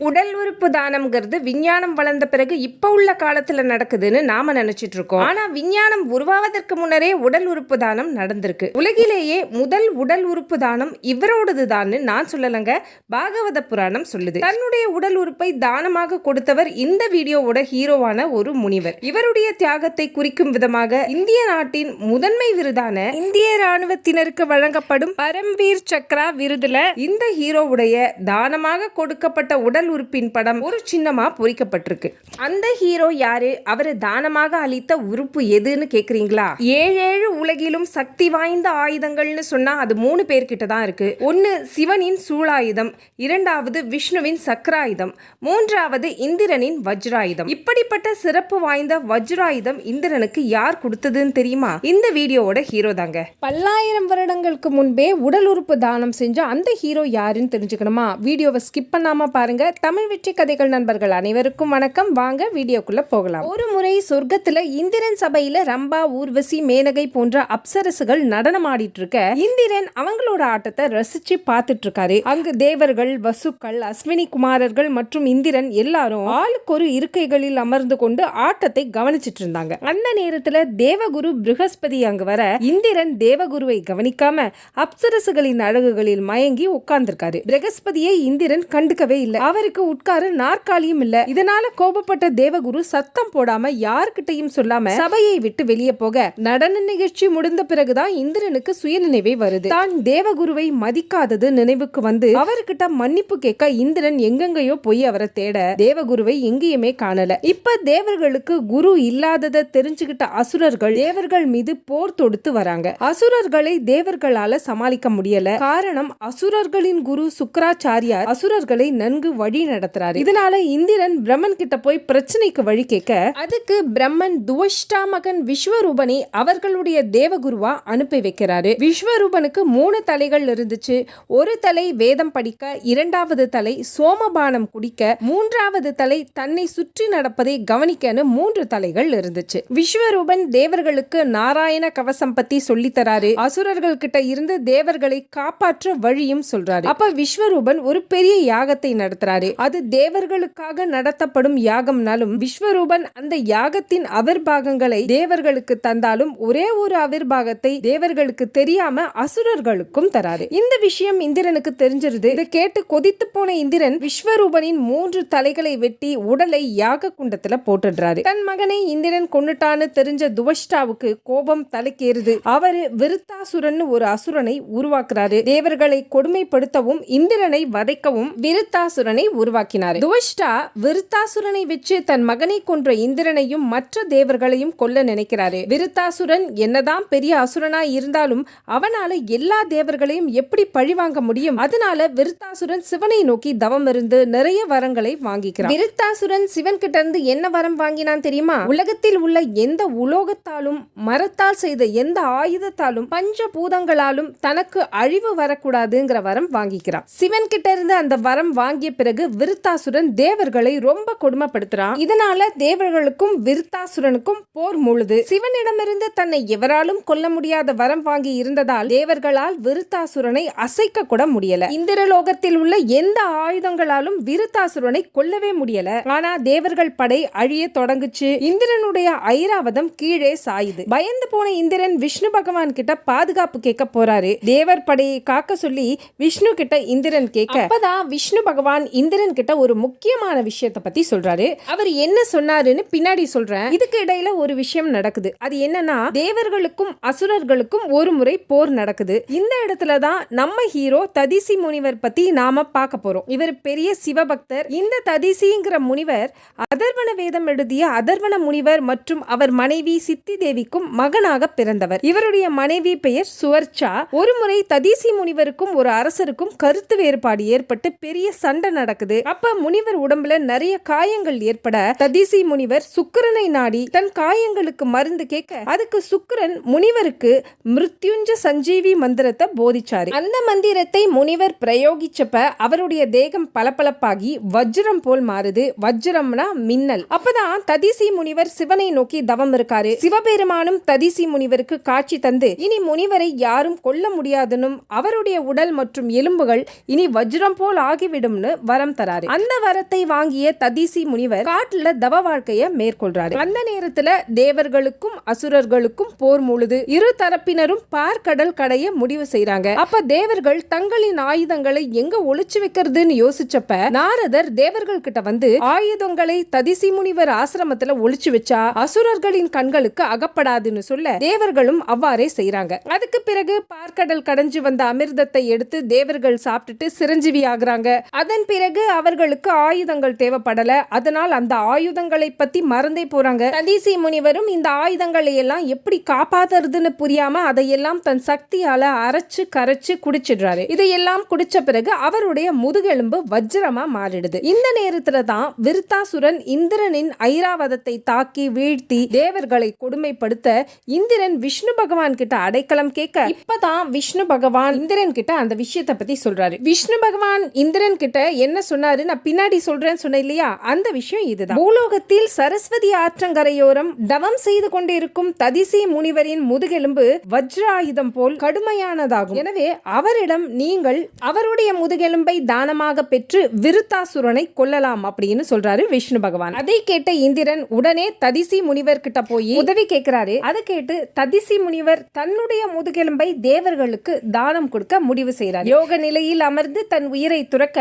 உடல் உறுப்பு தானம்ங்கிறது விஞ்ஞானம் வளர்ந்த பிறகு இப்போ உள்ள காலத்தில் நடக்குதுன்னு நாம நினைச்சிட்டு இருக்கோம். ஆனா விஞ்ஞானம் உருவாவதற்கு முன்னரே உடல் உறுப்பு தானம் நடந்திருக்கு. உலகிலேயே முதல் உடல் உறுப்பு தானம் இவரோடது நான் சொல்லலைங்க பாகவத புராணம் சொல்லுது. தன்னுடைய உடல் உறுப்பை தானமாக கொடுத்தவர் இந்த வீடியோவோட ஹீரோவான ஒரு முனிவர். இவருடைய தியாகத்தை குறிக்கும் விதமாக இந்திய நாட்டின் முதன்மை விருதான இந்திய ராணுவத்தினருக்கு வழங்கப்படும் பரம்வீர் சக்ரா விருதுல இந்த ஹீரோவுடைய தானமாக கொடுக்கப்பட்ட உடல் உறுப்பின் படம் ஒரு சின்னமா பொறிக்கப்பட்டிருக்கு. அந்த ஹீரோ யாரு? அவரு தானமாக அளித்த உறுப்பு எதுன்னு கேட்குறீங்களா ஏழேழு உலகிலும் சக்தி வாய்ந்த ஆயுதங்கள்னு சொன்னா அது மூணு பேர்கிட்ட தான் இருக்கு. ஒன்னு சிவனின் சூழாயுதம் இரண்டாவது விஷ்ணுவின் சக்கராயுதம் மூன்றாவது இந்திரனின் வஜ்ராயுதம். இப்படிப்பட்ட சிறப்பு வாய்ந்த வஜ்ராயுதம் இந்திரனுக்கு யார் கொடுத்ததுன்னு தெரியுமா? இந்த வீடியோவோட ஹீரோ தாங்க. பல்லாயிரம் வருடங்களுக்கு முன்பே உடல் உறுப்பு தானம் செஞ்ச அந்த ஹீரோ யாருன்னு தெரிஞ்சுக்கணுமா? வீடியோவை ஸ்கிப் பண்ணாம பாருங்க. தமிழ் வெற்றி கதைகள் நண்பர்கள் அனைவருக்கும் வணக்கம். வாங்க வீடியோக்குள்ள போகலாம். ஒரு முறை சொர்க்கத்துல இந்திரன் சபையில ரம்பா ஊர்வசி மேனகை போன்ற அப்சரசுகள் நடனம் ஆடிட்டு இருக்க இந்திரன் அவங்களோட ஆட்டத்தை ரசிச்சு பார்த்துட்டு இருக்காரு அங்கு தேவர்கள் வசுக்கள் அஸ்வினி குமாரர்கள் மற்றும் இந்திரன் எல்லாரும் ஆளுக்கு ஒரு இருக்கைகளில் அமர்ந்து கொண்டு ஆட்டத்தை கவனிச்சிட்டு இருந்தாங்க அந்த நேரத்துல தேவகுரு பிருகஸ்பதி அங்கு வர இந்திரன் தேவகுருவை கவனிக்காம அப்சரசுகளின் அழகுகளில் மயங்கி உட்கார்ந்திருக்காரு. பிரகஸ்பதியை இந்திரன் கண்டுக்கவே இல்லை. அவர் அவருக்கு உட்கார நாற்காலியும் இல்ல. இதனால கோபப்பட்ட தேவகுரு சத்தம் போடாம யாருக்கிட்டையும் சொல்லாம சபையை விட்டு வெளியே போக நடன நிகழ்ச்சி முடிந்த பிறகுதான் இந்திரனுக்கு சுயநினைவே வருது. தான் தேவகுருவை மதிக்காதது நினைவுக்கு வந்து அவர்கிட்ட மன்னிப்பு கேட்க இந்திரன் எங்கெங்கயோ போய் அவரை தேட தேவகுருவை எங்கேயுமே காணல. இப்ப தேவர்களுக்கு குரு இல்லாததை தெரிஞ்சுக்கிட்ட அசுரர்கள் தேவர்கள் மீது போர் தொடுத்து வராங்க. அசுரர்களை தேவர்களால சமாளிக்க முடியல. காரணம் அசுரர்களின் குரு சுக்கராச்சாரியார் அசுரர்களை நன்கு வழி நடத்துறாரு. இதனால இந்திரன் பிரம்மன் கிட்ட போய் பிரச்சனைக்கு வழி கேட்க அதுக்கு பிரம்மன் துவஷ்டா மகன் விஸ்வரூபனை அவர்களுடைய தேவகுருவா அனுப்பி வைக்கிறாரு. விஸ்வரூபனுக்கு மூணு தலைகள் இருந்துச்சு. ஒரு தலை வேதம் படிக்க இரண்டாவது தலை சோமபானம் குடிக்க மூன்றாவது தலை தன்னை சுற்றி நடப்பதை கவனிக்கன்னு மூன்று தலைகள் இருந்துச்சு. விஸ்வரூபன் தேவர்களுக்கு நாராயண கவசம் பத்தி சொல்லி தராரு. அசுரர்கள் கிட்ட இருந்து தேவர்களை காப்பாற்ற வழியும் சொல்றாரு. அப்ப விஸ்வரூபன் ஒரு பெரிய யாகத்தை நடத்துறாரு. அது தேவர்களுக்காக நடத்தப்படும் யாகம்னாலும் விஸ்வரூபன் அந்த யாகத்தின் அவிர்பாகங்களை தேவர்களுக்கு தந்தாலும் ஒரே ஒரு அவிர்பாகத்தை தேவர்களுக்கு தெரியாம அசுரர்களுக்கும் தராரு இந்த விஷயம் இந்திரனுக்கு தெரிஞ்சிருது. இதை கேட்டு கொதித்து போன இந்திரன் விஸ்வரூபனின் மூன்று தலைகளை வெட்டி உடலை யாக குண்டத்துல போட்டுடுறாரு. தன் மகனை இந்திரன் கொண்டுட்டான்னு தெரிஞ்ச துவஷ்டாவுக்கு கோபம் தலைக்கேறுது. அவரு விருத்தாசுரன் ஒரு அசுரனை உருவாக்குறாரு. தேவர்களை கொடுமைப்படுத்தவும் இந்திரனை வதைக்கவும் விருத்தாசுரனை உருவாக்கினார். துவஷ்டா விருத்தாசுரனை வச்சு தன் மகனை கொன்ற இந்திரனையும் மற்ற தேவர்களையும் கொல்ல நினைக்கிறாரு. விருத்தாசுரன் என்னதான் பெரிய அசுரனா இருந்தாலும் அவனால எல்லா தேவர்களையும் எப்படி பழிவாங்க முடியும்? அதனால விருத்தாசுரன் சிவனை நோக்கி தவம் இருந்து நிறைய வரங்களை வாங்கிக்கிறான். விருத்தாசுரன் சிவன் கிட்ட இருந்து என்ன வரம் வாங்கினான் தெரியுமா? உலகத்தில் உள்ள எந்த உலோகத்தாலும் மரத்தால் செய்த எந்த ஆயுதத்தாலும் பஞ்ச பூதங்களாலும் தனக்கு அழிவு வரக்கூடாதுங்கிற வரம் வாங்கிக்கிறான். சிவன் கிட்ட இருந்து அந்த வரம் வாங்கிய பிறகு விருத்தாசுரன் தேவர்களை ரொம்ப கொடுமைப்படுத்துறான். இதனால தேவர்களுக்கும் விருத்தாசுரனுக்கும் போர் முழுது. சிவனிடமிருந்து தன்னை எவராலும் கொல்ல முடியாத வரம் வாங்கி இருந்ததால் தேவர்களால் விருத்தாசுரனை அசைக்க கூட முடியல. இந்திரலோகத்தில் உள்ள எந்த ஆயுதங்களாலும் விருத்தாசுரனை கொல்லவே முடியல. ஆனா தேவர்கள் படை அழிய தொடங்குச்சு. இந்திரனுடைய ஐராவதம் கீழே சாயுது. பயந்து போன இந்திரன் விஷ்ணு பகவான் கிட்ட பாதுகாப்பு கேட்க போறாரு. தேவர் படையை காக்க சொல்லி விஷ்ணு கிட்ட இந்திரன் கேட்க அப்பதான் விஷ்ணு பகவான் இந்திரன் கிட்ட ஒரு முக்கியமான விஷயத்தை பத்தி சொல்றாரு. அவர் என்ன சொன்னாருன்னு பின்னாடி சொல்றேன். இதுக்கு இடையில ஒரு விஷயம் நடக்குது. அது என்னன்னா தேவர்களுக்கும் அசுரர்களுக்கும் ஒரு முறை போர் நடக்குது. இந்த இடத்துல தான் நம்ம ஹீரோ ததிசி முனிவர் பத்தி நாம பார்க்க போறோம். இவர் பெரிய சிவபக்தர். இந்த ததிசிங்கிற முனிவர் அதர்வன வேதம் எழுதிய அதர்வன முனிவர் மற்றும் அவர் மனைவி சித்தி தேவிக்கும் மகனாக பிறந்தவர். இவருடைய மனைவி பெயர் சுவர்ச்சா. ஒரு முறை ததிசி முனிவருக்கும் ஒரு அரசருக்கும் கருத்து வேறுபாடு ஏற்பட்டு பெரிய சண்டை நடக்குது. அப்ப முனிவர் உடம்புல நிறைய காயங்கள் ஏற்பட ததிசி முனிவர் சுக்கிரனை நாடி தன் காயங்களுக்கு மருந்து கேட்க அதுக்கு சுக்கரன் முனிவருக்கு மிருத்யுஞ்ச சஞ்சீவி மந்திரத்தை போதிச்சாரு. அந்த மந்திரத்தை முனிவர் பிரயோகிச்சப்ப அவருடைய தேகம் பளபளப்பாகி வஜ்ரம் போல் மாறுது. வஜ்ரம்னா மின்னல். அப்பதான் ததிசி முனிவர் சிவனை நோக்கி தவம் இருக்காரு. சிவபெருமானும் ததிசி முனிவருக்கு காட்சி தந்து இனி முனிவரை யாரும் கொல்ல முடியாதனும் அவருடைய உடல் மற்றும் எலும்புகள் இனி வஜ்ரம் போல் ஆகிவிடும்னு வரம் வரம் தராரு. அந்த வரத்தை வாங்கிய ததிசி முனிவர் காட்டுல தவ வாழ்க்கைய மேற்கொள்றாரு. அந்த நேரத்துல தேவர்களுக்கும் அசுரர்களுக்கும் போர் முழுது. இரு தரப்பினரும் பார்க்கடல் கடைய முடிவு செய்யறாங்க அப்ப தேவர்கள் தங்களின் ஆயுதங்களை எங்க ஒளிச்சு வைக்கிறதுன்னு யோசிச்சப்ப நாரதர் தேவர்கள் கிட்ட வந்து ஆயுதங்களை ததிசி முனிவர் ஆசிரமத்துல ஒளிச்சு வச்சா அசுரர்களின் கண்களுக்கு அகப்படாதுன்னு சொல்ல தேவர்களும் அவ்வாறே செய்யறாங்க அதுக்கு பிறகு பார்க்கடல் கடைஞ்சு வந்த அமிர்தத்தை எடுத்து தேவர்கள் சாப்பிட்டுட்டு சிரஞ்சீவி ஆகுறாங்க. அதன் பிறகு அவர்களுக்கு ஆயுதங்கள் தேவைப்படல. அதனால் அந்த ஆயுதங்களை பத்தி மறந்தே போறாங்க. ததீசி முனிவரும் இந்த ஆயுதங்களை எல்லாம் எப்படி காப்பாத்துறதுன்னு புரியாம அதையெல்லாம் தன் சக்தியால அரைச்சு கரைச்சு குடிச்சிடுறாரு. இதையெல்லாம் குடிச்ச பிறகு அவருடைய முதுகெலும்பு வஜ்ரமா மாறிடுது. இந்த நேரத்துல தான் விருத்தாசுரன் இந்திரனின் ஐராவதத்தை தாக்கி வீழ்த்தி தேவர்களை கொடுமைப்படுத்த இந்திரன் விஷ்ணு பகவான் கிட்ட அடைக்கலம் கேட்க இப்பதான் விஷ்ணு பகவான் இந்திரன் கிட்ட அந்த விஷயத்தை பத்தி சொல்றாரு. விஷ்ணு பகவான் இந்திரன் கிட்ட என்ன சொன்னாரு நான் பின்னாடி சொல்றேன்னு சொன்னேன் இல்லையா? அந்த விஷயம் இதுதான். பூலோகத்தில் சரஸ்வதி ஆற்றங்கரையோரம் தவம் செய்து கொண்டிருக்கும் ததிசி முனிவரின் முதுகெலும்பு வஜ்ராயுதம் போல் கடுமையானதாகும். எனவே அவரிடம் நீங்கள் அவருடைய முதுகெலும்பை தானமாக பெற்று விருத்தாசுரனை கொல்லலாம் அப்படின்னு சொல்றாரு விஷ்ணு பகவான். அதை கேட்ட இந்திரன் உடனே ததிசி முனிவர் கிட்ட போய் உதவி கேட்கிறாரு. அதை கேட்டு ததிசி முனிவர் தன்னுடைய முதுகெலும்பை தேவர்களுக்கு தானம் கொடுக்க முடிவு செய்கிறார் யோக நிலையில் அமர்ந்து தன் உயிரை துறக்க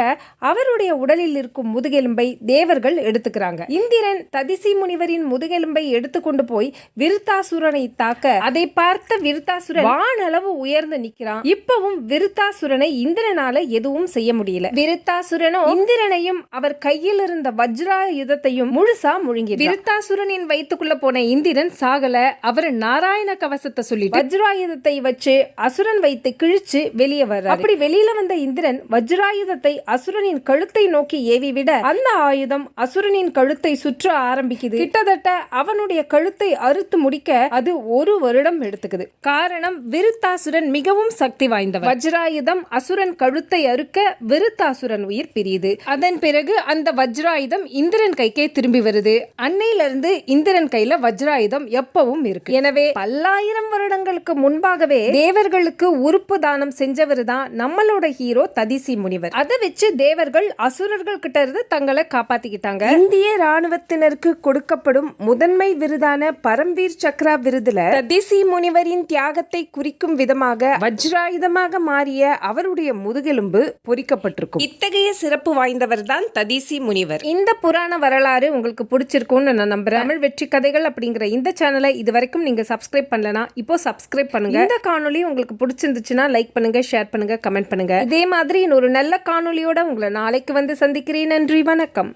அவருடைய உடலில் இருக்கும் முதுகெலும்பை தேவர்கள் எடுத்துக்கிறாங்க. இந்திரன் ததிசி முனிவரின் முதுகெலும்பை எடுத்துக்கொண்டு போய் விருத்தாசுரனை தாக்க அதை பார்த்த விருத்தாசுரன் வானளவு உயர்ந்து நிக்கிறான் இப்பவும் விருத்தாசுரனை இந்திரனால எதுவும் செய்ய முடியல. விருத்தாசுரனோ இந்திரனையும் அவர் கையில் இருந்த வஜ்ராயுதத்தையும் முழுசா முழுங்கி விருத்தாசுரனின் வயிற்றுக்குள்ள போன இந்திரன் சாகல அவர் நாராயண கவசத்தை சொல்லி வஜ்ராயுதத்தை வச்சு அசுரன் வைத்து கிழிச்சு வெளியே வர்றாரு. அப்படி வெளியில வந்த இந்திரன் வஜ்ராயுதத்தை அசுரனின் கழு கழுத்தை நோக்கி ஏவி விட அந்த ஆயுதம் அசுரனின் கழுத்தை சுற்ற ஆரம்பிக்குது. கிட்டத்தட்ட அவனுடைய கழுத்தை அறுத்து முடிக்க அது ஒரு வருடம் எடுத்துக்குது. காரணம் விருத்தாசுரன் மிகவும் சக்தி வாய்ந்தவர் வஜ்ராயுதம் அசுரன் கழுத்தை அறுக்க விருத்தாசுரன் உயிர் பிரியுது. அதன் பிறகு அந்த வஜ்ராயுதம் இந்திரன் கைக்கே திரும்பி வருது. அன்னையிலிருந்து இந்திரன் கையில வஜ்ராயுதம் எப்பவும் இருக்கு. எனவே பல்லாயிரம் வருடங்களுக்கு முன்பாகவே தேவர்களுக்கு உறுப்பு தானம் செஞ்சவர் தான் நம்மளோட ஹீரோ ததிசி முனிவர். அதை வச்சு தேவர்கள் அசுரர்கள் கிட்ட இருந்து தங்களை காப்பாத்திக்கிட்டாங்க. இந்திய ராணுவத்தினருக்கு கொடுக்கப்படும் முதன்மை விருதான பரம்வீர் சக்ரா விருதுல ததிசி முனிவரின் தியாகத்தை குறிக்கும் விதமாக வஜ்ராயுதமாக மாறிய அவருடைய முதுகெலும்பு பொறிக்கப்பட்டிருக்கும். இத்தகைய சிறப்பு வாய்ந்தவர் தான் ததிசி முனிவர். இந்த புராண வரலாறு உங்களுக்கு பிடிச்சிருக்கும்னு நான் நம்புறேன். தமிழ் வெற்றி கதைகள் அப்படிங்கிற இந்த சேனலை இது வரைக்கும் நீங்க சப்ஸ்கிரைப் பண்ணலனா இப்போ சப்ஸ்கிரைப் பண்ணுங்க. இந்த காணொளி உங்களுக்கு பிடிச்சிருந்துச்சுன்னா லைக் பண்ணுங்க ஷேர் பண்ணுங்க கமெண்ட் பண்ணுங்க. இதே மாதிரி இன்னொரு நல்ல காணொளியோட உங்களை நாளைக்கு வந்து சந்திக்கிறேன். நன்றி. வணக்கம்.